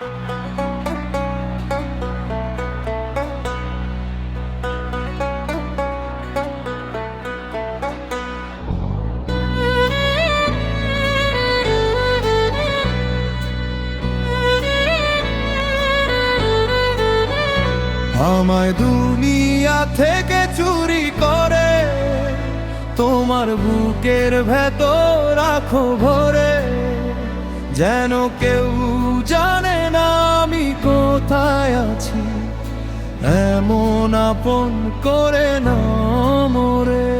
আমায় দুনিয়া থেকে চুরি করে তোমার বুকের ভেতর রাখো ভরে। যেন কেউ জানে না আমি কোথায় আছি। এমন আপন করে না মরে।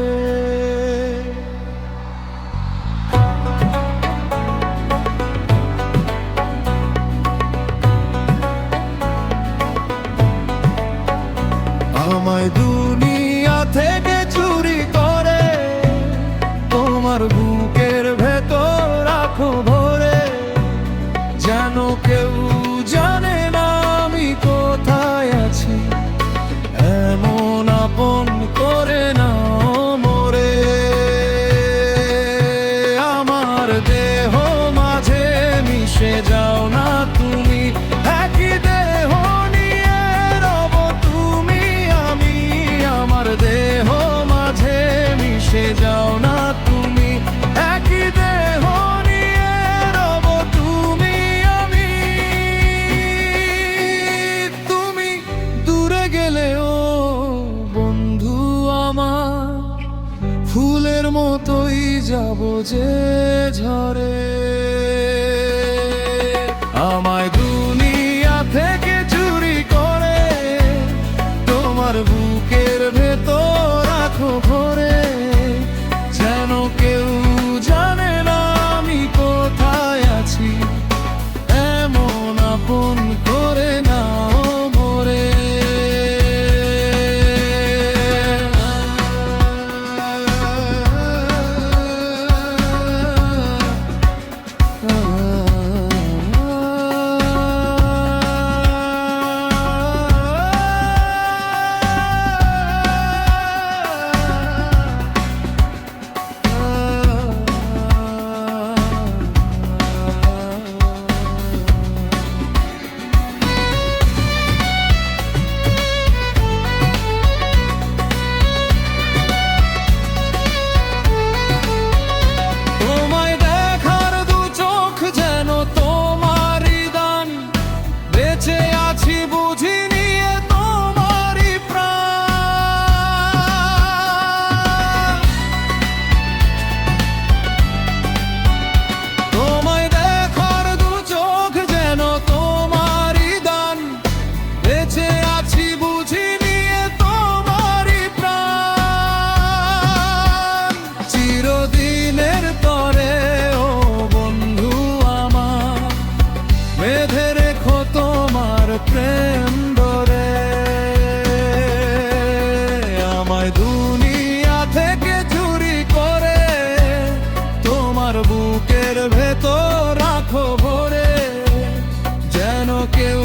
আমায় দুনিয়া থেকে চুরি করে। তোমার ভুল মতোই যাব যে ঝরে। আমায় দুনিয়া থেকে চুরি করে তোমার বেঁধে রেখো তোমার প্রেম ডরে আমায় দুনিয়া থেকে চুরি করে, তোমার বুকের ভেতর রাখো ভরে। যেন কেউ